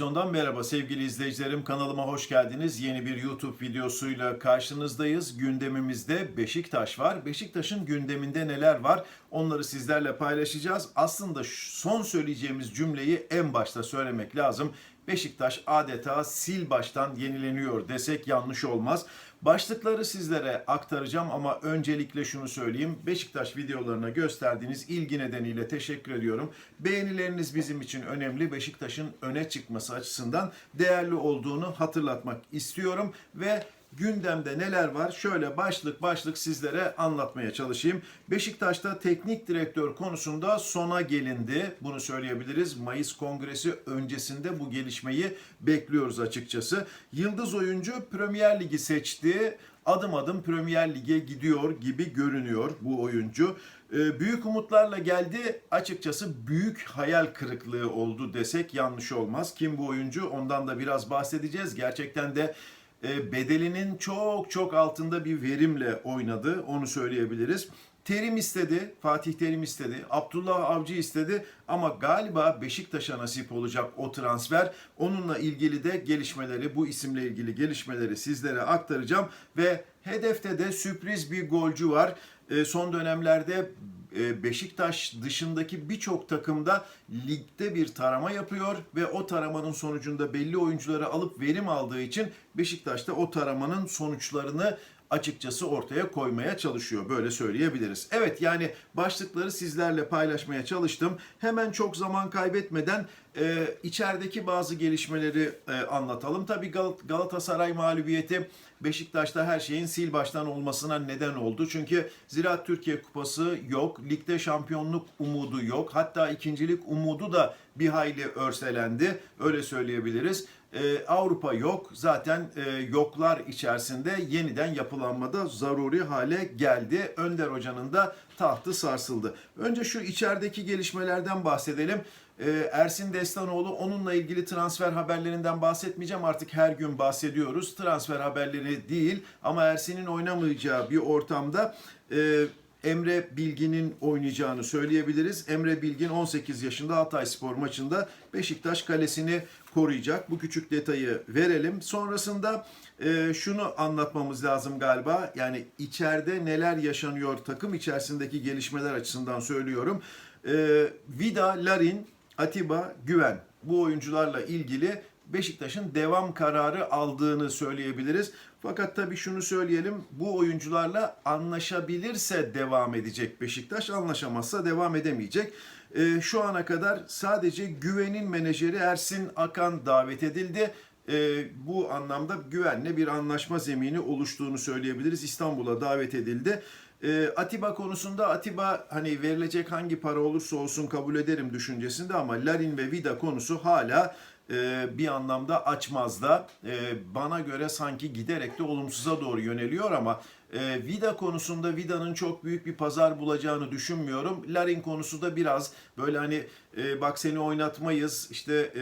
Televizyondan merhaba sevgili izleyicilerim. Kanalıma hoş geldiniz. Yeni bir YouTube videosuyla karşınızdayız. Gündemimizde Beşiktaş var. Beşiktaş'ın gündeminde neler var? Onları sizlerle paylaşacağız. Aslında son söyleyeceğimiz cümleyi en başta söylemek lazım. Beşiktaş adeta sil baştan yenileniyor desek yanlış olmaz. Başlıkları sizlere aktaracağım ama öncelikle şunu söyleyeyim. Beşiktaş videolarına gösterdiğiniz ilgi nedeniyle teşekkür ediyorum. Beğenileriniz bizim için önemli. Beşiktaş'ın öne çıkması açısından değerli olduğunu hatırlatmak istiyorum ve gündemde neler var? Şöyle başlık başlık sizlere anlatmaya çalışayım. Beşiktaş'ta teknik direktör konusunda sona gelindi. Bunu söyleyebiliriz. Mayıs Kongresi öncesinde bu gelişmeyi bekliyoruz açıkçası. Yıldız oyuncu Premier Ligi seçti. Adım adım Premier Lig'e gidiyor gibi görünüyor bu oyuncu. Ee, büyük umutlarla geldi. Açıkçası büyük hayal kırıklığı oldu desek yanlış olmaz. Kim bu oyuncu? Ondan da biraz bahsedeceğiz. Gerçekten de bedelinin çok çok altında bir verimle oynadı. Onu söyleyebiliriz. Terim istedi, Fatih Terim istedi, Abdullah Avcı istedi ama galiba Beşiktaş'a nasip olacak o transfer. Onunla ilgili de gelişmeleri, bu isimle ilgili gelişmeleri sizlere aktaracağım ve hedefte de sürpriz bir golcü var. E, Son dönemlerde e, Beşiktaş dışındaki birçok takımda ligde bir tarama yapıyor ve o taramanın sonucunda belli oyuncuları alıp verim aldığı için Beşiktaş da o taramanın sonuçlarını açıkçası ortaya koymaya çalışıyor. Böyle söyleyebiliriz. Evet yani başlıkları sizlerle paylaşmaya çalıştım. Hemen çok zaman kaybetmeden e, içerideki bazı gelişmeleri e, anlatalım. Tabii Gal- Galatasaray mağlubiyeti Beşiktaş'ta her şeyin sil baştan olmasına neden oldu. Çünkü Ziraat Türkiye Kupası yok. Ligde şampiyonluk umudu yok. Hatta ikincilik umudu da bir hayli örselendi. Öyle söyleyebiliriz. Ee, Avrupa yok. Zaten e, yoklar içerisinde yeniden yapılanmada zaruri hale geldi. Önder Hoca'nın da tahtı sarsıldı. Önce şu içerideki gelişmelerden bahsedelim. Ee, Ersin Destanoğlu onunla ilgili transfer haberlerinden bahsetmeyeceğim. Artık her gün bahsediyoruz. Transfer haberleri değil ama Ersin'in oynamayacağı bir ortamda e, Emre Bilgin'in oynayacağını söyleyebiliriz. Emre Bilgin 18 yaşında Hatay Spor maçında Beşiktaş kalesini koruyacak. Bu küçük detayı verelim. Sonrasında e, şunu anlatmamız lazım galiba. Yani içeride neler yaşanıyor takım içerisindeki gelişmeler açısından söylüyorum. E, Vida, Larin, Atiba, Güven bu oyuncularla ilgili Beşiktaş'ın devam kararı aldığını söyleyebiliriz. Fakat tabii şunu söyleyelim. Bu oyuncularla anlaşabilirse devam edecek Beşiktaş. Anlaşamazsa devam edemeyecek. Ee, şu ana kadar sadece Güven'in menajeri Ersin Akan davet edildi. Ee, bu anlamda güvenle bir anlaşma zemini oluştuğunu söyleyebiliriz. İstanbul'a davet edildi. Ee, Atiba konusunda Atiba hani verilecek hangi para olursa olsun kabul ederim düşüncesinde ama Larin ve Vida konusu hala e, bir anlamda açmazda. E, bana göre sanki giderek de olumsuza doğru yöneliyor ama e, Vida konusunda Vida'nın çok büyük bir pazar bulacağını düşünmüyorum. Larin konusu da biraz böyle hani e, bak seni oynatmayız işte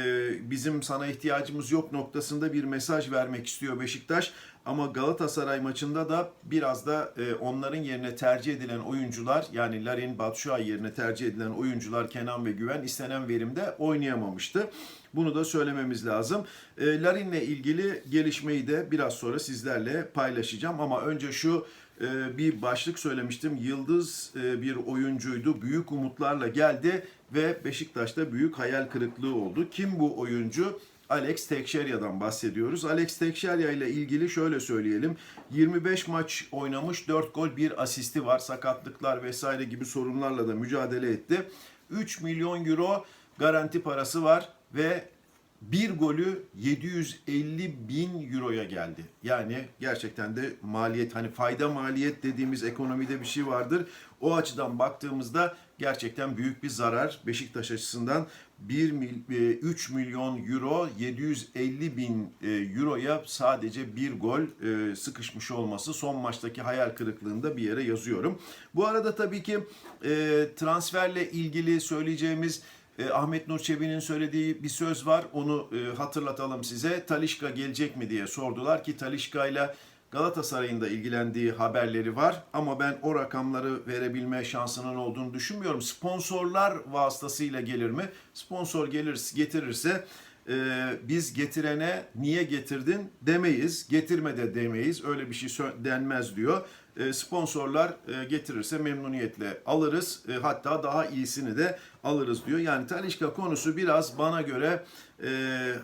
bizim sana ihtiyacımız yok noktasında bir mesaj vermek istiyor Beşiktaş. Ama Galatasaray maçında da biraz da e, onların yerine tercih edilen oyuncular yani Larin Batshuayi yerine tercih edilen oyuncular Kenan ve Güven istenen verimde oynayamamıştı. Bunu da söylememiz lazım. E, Larin'le ilgili gelişmeyi de biraz sonra sizlerle paylaşacağım ama önce şu e, bir başlık söylemiştim. Yıldız e, bir oyuncuydu. Büyük umutlarla geldi ve Beşiktaş'ta büyük hayal kırıklığı oldu. Kim bu oyuncu? Alex Tekşerya'dan bahsediyoruz. Alex Tekşerya ile ilgili şöyle söyleyelim. 25 maç oynamış, 4 gol, 1 asisti var. Sakatlıklar vesaire gibi sorunlarla da mücadele etti. 3 milyon euro garanti parası var ve bir golü 750 bin euroya geldi. Yani gerçekten de maliyet hani fayda maliyet dediğimiz ekonomide bir şey vardır. O açıdan baktığımızda gerçekten büyük bir zarar Beşiktaş açısından 1 mil, 3 milyon euro 750 bin e, euroya sadece bir gol e, sıkışmış olması son maçtaki hayal kırıklığında bir yere yazıyorum. Bu arada tabii ki e, transferle ilgili söyleyeceğimiz e, Ahmet Nur Çebi'nin söylediği bir söz var. Onu e, hatırlatalım size. Talişka gelecek mi diye sordular ki Talişka ile Galatasaray'ın da ilgilendiği haberleri var. Ama ben o rakamları verebilme şansının olduğunu düşünmüyorum. Sponsorlar vasıtasıyla gelir mi? Sponsor gelir, getirirse e, biz getirene niye getirdin demeyiz. Getirme de demeyiz. Öyle bir şey denmez diyor. E, sponsorlar e, getirirse memnuniyetle alırız. E, hatta daha iyisini de alırız diyor. Yani Talişka konusu biraz bana göre e,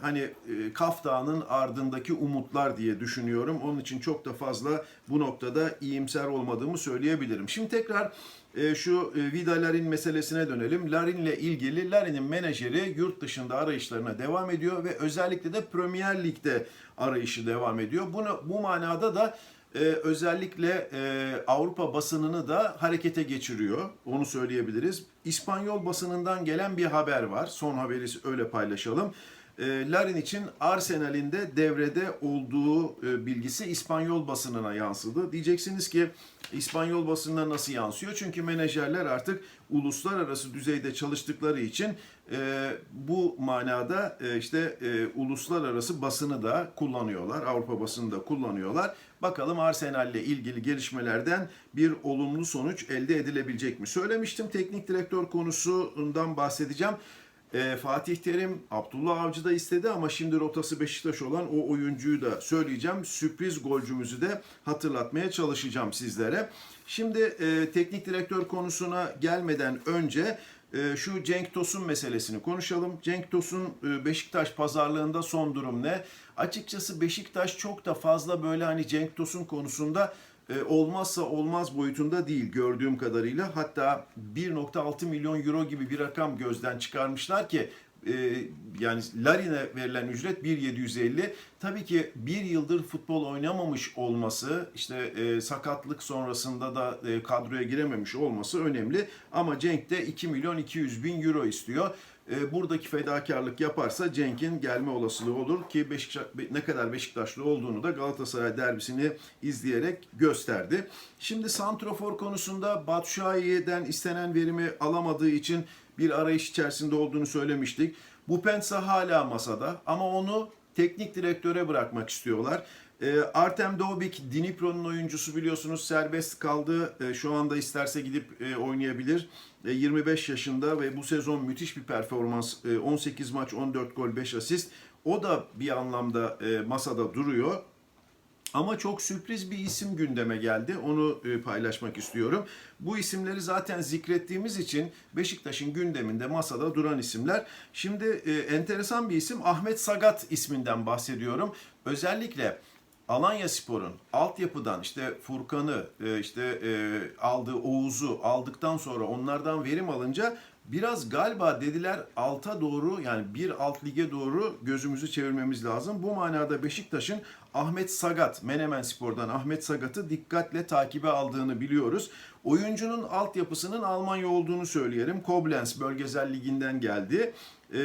hani e, Kaf Dağı'nın ardındaki umutlar diye düşünüyorum. Onun için çok da fazla bu noktada iyimser olmadığımı söyleyebilirim. Şimdi tekrar e, şu e, Vida Larin meselesine dönelim. Larin'le ilgili Larin'in menajeri yurt dışında arayışlarına devam ediyor ve özellikle de Premier Lig'de arayışı devam ediyor. Bunu, bu manada da e, özellikle e, Avrupa basınını da harekete geçiriyor. Onu söyleyebiliriz. İspanyol basınından gelen bir haber var. Son haberi öyle paylaşalım. E, Larin için Arsenal'in de devrede olduğu e, bilgisi İspanyol basınına yansıdı. Diyeceksiniz ki İspanyol basınına nasıl yansıyor? Çünkü menajerler artık uluslararası düzeyde çalıştıkları için e, bu manada e, işte e, uluslararası basını da kullanıyorlar. Avrupa basını da kullanıyorlar. Bakalım Arsenal ile ilgili gelişmelerden bir olumlu sonuç elde edilebilecek mi? Söylemiştim teknik direktör konusundan bahsedeceğim. E, Fatih Terim Abdullah Avcı da istedi ama şimdi rotası Beşiktaş olan o oyuncuyu da söyleyeceğim. Sürpriz golcümüzü de hatırlatmaya çalışacağım sizlere. Şimdi e, teknik direktör konusuna gelmeden önce şu Cenk Tosun meselesini konuşalım. Cenk Tosun e, Beşiktaş pazarlığında son durum ne? Açıkçası Beşiktaş çok da fazla böyle hani Cenk Tosun konusunda e, olmazsa olmaz boyutunda değil gördüğüm kadarıyla. Hatta 1.6 milyon euro gibi bir rakam gözden çıkarmışlar ki e, yani Larin'e verilen ücret 1.750. Tabii ki bir yıldır futbol oynamamış olması, işte e, sakatlık sonrasında da e, kadroya girememiş olması önemli. Ama Cenk de 2 milyon 200 bin euro istiyor. E, buradaki fedakarlık yaparsa Cenk'in gelme olasılığı olur ki Beşiktaş, ne kadar Beşiktaşlı olduğunu da Galatasaray derbisini izleyerek gösterdi. Şimdi Santrofor konusunda Batshuayi'den istenen verimi alamadığı için bir arayış içerisinde olduğunu söylemiştik. Bu Pensa hala masada ama onu teknik direktöre bırakmak istiyorlar. E, Artem Dovbik, Dnipro'nun oyuncusu biliyorsunuz serbest kaldı. E, şu anda isterse gidip e, oynayabilir. E, 25 yaşında ve bu sezon müthiş bir performans. E, 18 maç, 14 gol, 5 asist. O da bir anlamda e, masada duruyor. Ama çok sürpriz bir isim gündeme geldi. Onu e, paylaşmak istiyorum. Bu isimleri zaten zikrettiğimiz için Beşiktaş'ın gündeminde masada duran isimler. Şimdi e, enteresan bir isim Ahmet Sagat isminden bahsediyorum. Özellikle Alanya Spor'un altyapıdan işte Furkan'ı, e, işte aldığı Oğuz'u aldıktan sonra onlardan verim alınca biraz galiba dediler alta doğru yani bir alt lige doğru gözümüzü çevirmemiz lazım. Bu manada Beşiktaş'ın Ahmet Sagat, Menemen Spor'dan Ahmet Sagat'ı dikkatle takibe aldığını biliyoruz. Oyuncunun altyapısının Almanya olduğunu söyleyelim. Koblenz Bölgesel Ligi'nden geldi. Ee,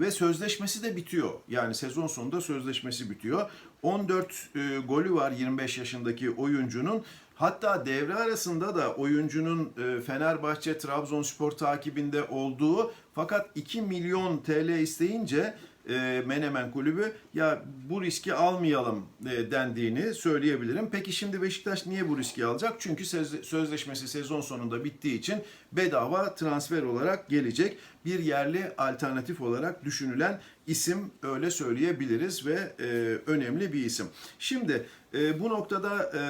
ve sözleşmesi de bitiyor. Yani sezon sonunda sözleşmesi bitiyor. 14 e, golü var 25 yaşındaki oyuncunun. Hatta devre arasında da oyuncunun e, Fenerbahçe Trabzonspor takibinde olduğu fakat 2 milyon TL isteyince e, Menemen kulübü ya bu riski almayalım e, dendiğini söyleyebilirim. Peki şimdi Beşiktaş niye bu riski alacak? Çünkü söz- sözleşmesi sezon sonunda bittiği için bedava transfer olarak gelecek. Bir yerli alternatif olarak düşünülen isim öyle söyleyebiliriz ve e, önemli bir isim. Şimdi e, bu noktada e,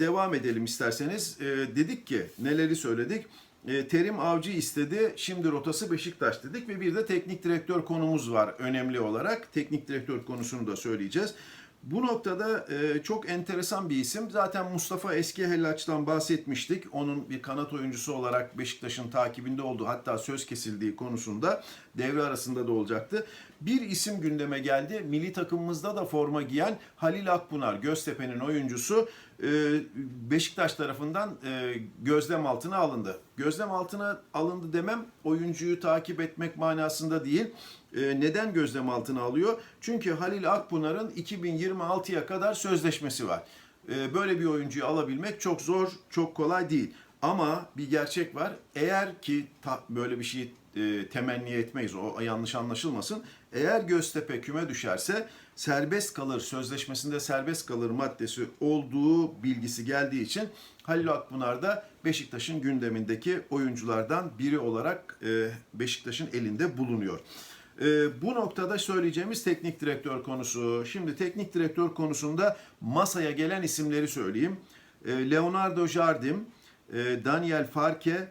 devam edelim isterseniz. E, dedik ki neleri söyledik? E, Terim Avcı istedi. Şimdi rotası Beşiktaş dedik ve bir de teknik direktör konumuz var önemli olarak. Teknik direktör konusunu da söyleyeceğiz. Bu noktada e, çok enteresan bir isim. Zaten Mustafa Eski Hellaç'tan bahsetmiştik. Onun bir kanat oyuncusu olarak Beşiktaş'ın takibinde olduğu hatta söz kesildiği konusunda devre arasında da olacaktı. Bir isim gündeme geldi. Milli takımımızda da forma giyen Halil Akpınar, Göztepe'nin oyuncusu e, Beşiktaş tarafından e, gözlem altına alındı. Gözlem altına alındı demem oyuncuyu takip etmek manasında değil. E, Neden gözlem altına alıyor? Çünkü Halil Akpınar'ın 2026'ya kadar sözleşmesi var. Böyle bir oyuncuyu alabilmek çok zor, çok kolay değil. Ama bir gerçek var. Eğer ki böyle bir şey e, temenni etmeyiz, o yanlış anlaşılmasın. Eğer Göztepe küme düşerse serbest kalır, sözleşmesinde serbest kalır maddesi olduğu bilgisi geldiği için Halil Akpınar da Beşiktaş'ın gündemindeki oyunculardan biri olarak e, Beşiktaş'ın elinde bulunuyor. Ee, bu noktada söyleyeceğimiz teknik direktör konusu. Şimdi teknik direktör konusunda masaya gelen isimleri söyleyeyim. Ee, Leonardo Jardim, e, Daniel Farke,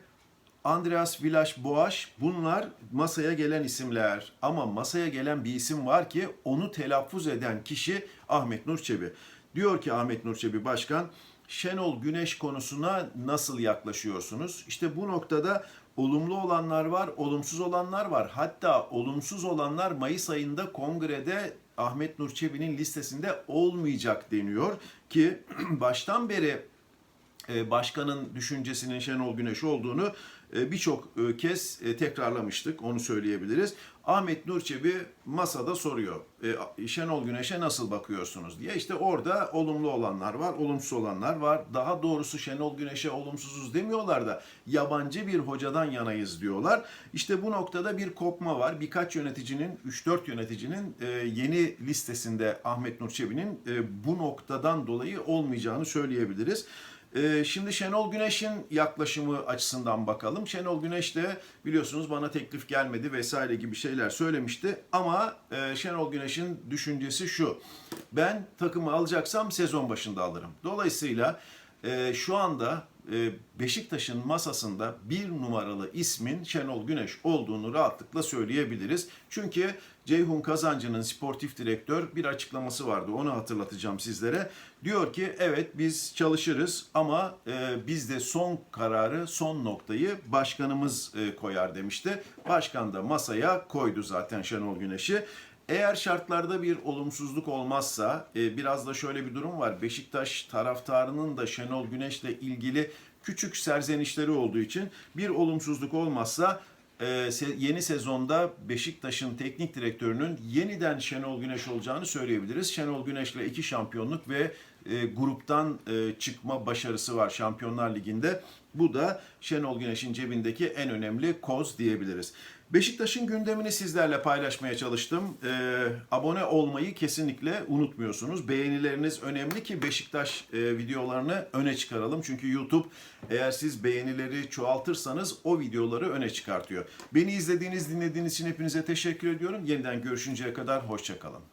Andreas Villas-Boas bunlar masaya gelen isimler. Ama masaya gelen bir isim var ki onu telaffuz eden kişi Ahmet Nur Çebi. Diyor ki Ahmet Nur Çebi Başkan, Şenol Güneş konusuna nasıl yaklaşıyorsunuz? İşte bu noktada olumlu olanlar var, olumsuz olanlar var. Hatta olumsuz olanlar Mayıs ayında kongrede Ahmet Nur Çebi'nin listesinde olmayacak deniyor ki baştan beri başkanın düşüncesinin Şenol Güneş olduğunu e, birçok e, kez e, tekrarlamıştık. Onu söyleyebiliriz. Ahmet Nurçebi masada soruyor. e, Şenol Güneş'e nasıl bakıyorsunuz diye. İşte orada olumlu olanlar var, olumsuz olanlar var. Daha doğrusu Şenol Güneş'e olumsuzuz demiyorlar da yabancı bir hocadan yanayız diyorlar. İşte bu noktada bir kopma var. Birkaç yöneticinin, 3-4 yöneticinin e, yeni listesinde Ahmet Nurçebi'nin e, bu noktadan dolayı olmayacağını söyleyebiliriz. Ee, Şimdi Şenol Güneş'in yaklaşımı açısından bakalım. Şenol Güneş de biliyorsunuz bana teklif gelmedi vesaire gibi şeyler söylemişti. Ama e, Şenol Güneş'in düşüncesi şu. Ben takımı alacaksam sezon başında alırım. Dolayısıyla e, şu anda e, Beşiktaş'ın masasında bir numaralı ismin Şenol Güneş olduğunu rahatlıkla söyleyebiliriz. Çünkü Ceyhun Kazancı'nın sportif direktör bir açıklaması vardı. Onu hatırlatacağım sizlere. Diyor ki evet biz çalışırız ama e, bizde son kararı, son noktayı başkanımız e, koyar demişti. Başkan da masaya koydu zaten Şenol Güneş'i. Eğer şartlarda bir olumsuzluk olmazsa, e, biraz da şöyle bir durum var. Beşiktaş taraftarının da Şenol Güneş'le ilgili küçük serzenişleri olduğu için bir olumsuzluk olmazsa e, yeni sezonda Beşiktaş'ın teknik direktörünün yeniden Şenol Güneş olacağını söyleyebiliriz. Şenol Güneş'le iki şampiyonluk ve e, gruptan e, çıkma başarısı var Şampiyonlar Ligi'nde. Bu da Şenol Güneş'in cebindeki en önemli koz diyebiliriz. Beşiktaş'ın gündemini sizlerle paylaşmaya çalıştım. Ee, abone olmayı kesinlikle unutmuyorsunuz. Beğenileriniz önemli ki Beşiktaş e, videolarını öne çıkaralım. Çünkü YouTube eğer siz beğenileri çoğaltırsanız o videoları öne çıkartıyor. Beni izlediğiniz, dinlediğiniz için hepinize teşekkür ediyorum. Yeniden görüşünceye kadar hoşçakalın.